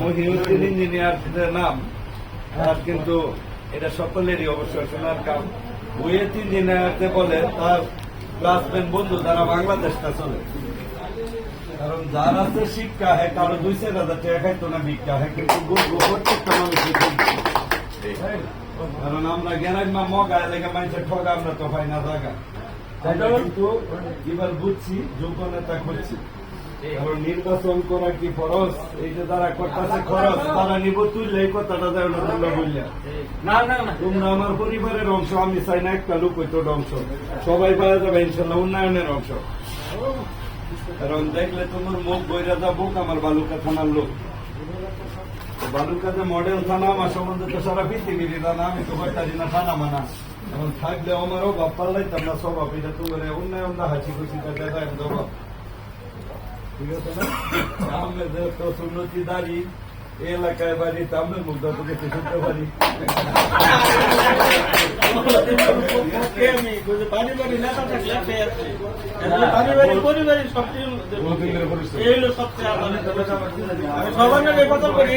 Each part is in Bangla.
মহিউদ্দিন ইঞ্জিনিয়ার নাম, তার কিন্তু এটা সকলেরই অবশ্য শোনার কাম। বুয়েট ইঞ্জিনিয়ারতে বলে, তার ক্লাসমেট বন্ধু তারা বাংলাদেশটা চলে। কারণ যার আছে শিক্ষা হ্যাঁ কারও দুই চার হাজার টাকা খাইতো না ভিক্ষা হ্যাঁ কিন্তু প্রত্যেকটা মানুষের কারণ আমরা গ্যারাজ মা মগায় লেগে মানুষের ঠগা আমরা তো পাই না জায়গা। কিন্তু এবার বুঝছি যোগ্যতা করছি কারণ নির্বাচন করা কি ফরজ? এই যে যারা করতেছে খরচ তারা নিব তুললে এই কথাটা না তোমরা বললে না না তোমরা আমার পরিবারের অংশ আমি চাই না একটা লোক হইতো অংশ। সবাই পাওয়া যাবে ইনশাল্লাহ উন্নয়নের অংশ। কারণ দেখলে তোমার মুখ বইরা যা বুক আমার বালুকা থানার লোক। তো বালুকা যে মডেল থানা আমার সম্বন্ধে তো সারা পৃথিবীর জানা আমি তো কয়টারি না থানা মানা। এখন থাকলে আমারও বাপ পাল্লাইতাম না স্বভাব। এটা তোমার উন্নয়ন না হাসি খুশি যায় জবাব ঠিক আছে না আমাদের যে তো সুন্নতি দাঁড়ি এলাকায় বাড়ি শুনতে পারি। সবার কথা বলি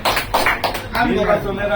তা নির্বাচনের